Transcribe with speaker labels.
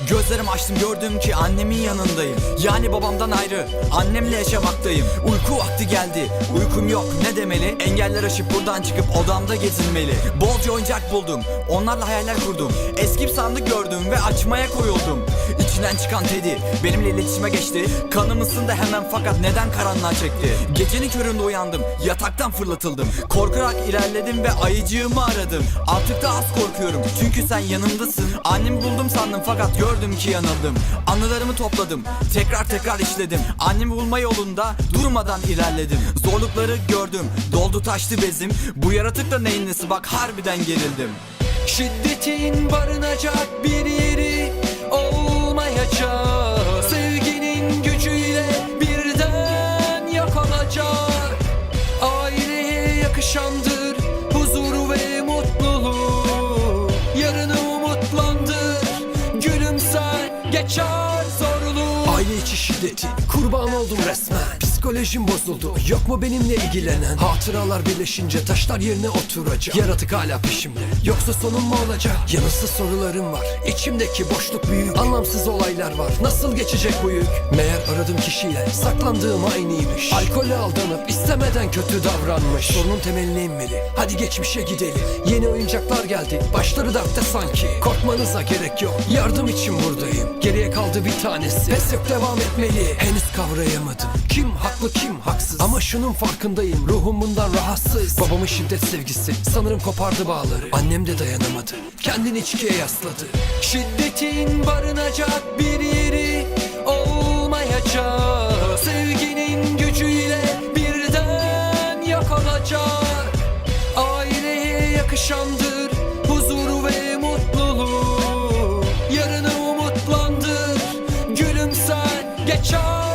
Speaker 1: Gözlerimi açtım gördüm ki annemin yanındayım. Yani babamdan ayrı annemle yaşamaktayım. Uyku vakti geldi uykum yok. Ne demeli? Engeller aşıp buradan çıkıp odamda gezinmeli. Bolca oyuncak buldum onlarla hayaller kurdum. Eski bir sandık gördüm ve açmaya koyuldum. İçinden çıkan Teddy benimle iletişime geçti. Kanım ısındı hemen fakat neden karanlığa çekti? Gecenin köründe uyandım yataktan fırlatıldım. Korkarak ilerledim ve ayıcığımı aradım. Artık da az korkuyorum çünkü sen yanımdasın. Annemi buldum sandım fakat gördüm ki yanıldım. Anılarımı topladım. Tekrar tekrar işledim. Annemi bulma yolunda durmadan ilerledim. Zorlukları gördüm. Doldu taştı bezim. Bu yaratıkla neyin nesi? Bak harbiden gerildim.
Speaker 2: Şiddetin barınacak bir yeri olmayacak. Sevginin gücüyle birden yok Aileye yakışandır
Speaker 3: Aile içi şiddeti. Kurban oldum resmen Psikolojim bozuldu. Yok mu benimle ilgilenen? Hatıralar birleşince taşlar yerine oturacak. Yaratık hala peşimde. Yoksa sonum mu olacak? Yanıtsız sorularım var. İçimdeki boşluk büyük. Anlamsız olaylar var. Nasıl geçecek bu yük? Meğer aradığım kişiyle saklandığım aynıymış. Alkolle aldanıp istemeden kötü davranmış. Sorunun temeline inmeli. Hadi geçmişe gidelim. Yeni oyuncaklar geldi. Başları dertte sanki. Korkmanıza gerek yok. Yardım için buradayım. Geriye kaldı bir tanesi. Pes yok devam etmeli. Henüz kavrayamadım. Kim haklı kim? Haksız. Ama şunun farkındayım ruhum bundan rahatsız. Babamın şiddet sevgisi sanırım kopardı bağları. Annem de dayanamadı kendini içkiye yasladı.
Speaker 2: Şiddetin barınacak bir yeri olmayacak. Sevginin gücüyle birden yok olacak. Aileye yakışandır huzuru ve mutluluğu Yarını umutlandır gülümser geçer